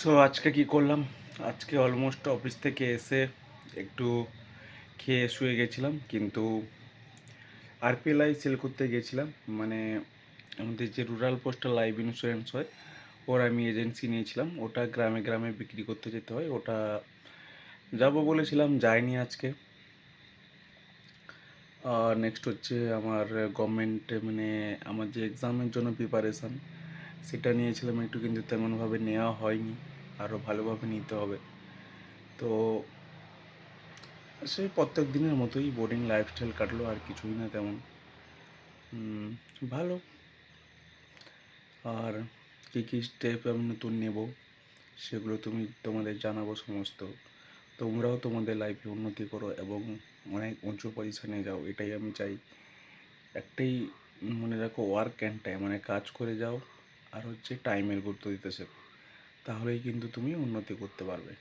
So আজকে কি করলাম? আজকে অলমোস্ট অফিস থেকে এসে একটু খেয়ে শুয়ে গেছিলাম, কিন্তু আরপিএলআই সেল করতে গেছিলাম। মানে আমাদের যে রুরাল পোস্টাল লাইফ ইন্স্যুরেন্স হয়, ওর আমি এজেন্সি নিয়েছিলাম। ওটা গ্রামে গ্রামে বিক্রি করতে যেতে হয়। ওটা যাব বলেছিলাম, যাইনি আজকে। আর নেক্সট হচ্ছে আমার গভর্নমেন্টে মানে আমার যে এক্সামের জন্য প্রিপারেশান সেটা নিয়েছিলাম একটু, কিন্তু তেমনভাবে নেওয়া হয়নি। আরও ভালোভাবে নিতে হবে। তো সেই প্রত্যেক দিনের মতোই বোরিং লাইফস্টাইল কাটলো, আর কিছুই না তেমন। ভালো। আর কী কী স্টেপ আমি নতুন নেব, সেগুলো তুমি, তোমাদের জানাব সমস্ত। তোমরাও তোমাদের লাইফে উন্নতি করো এবং অনেক উঁচু পজিশনে যাও, এটাই আমি চাই। একটাই মনে রাখো ওয়ার্ক অ্যান্ড টাইম মানে কাজ করে যাও আর হচ্ছে টাইমের গুরুত্ব দিতে শেখো তাহলেই কিন্তু তুমি উন্নতি করতে পারবে।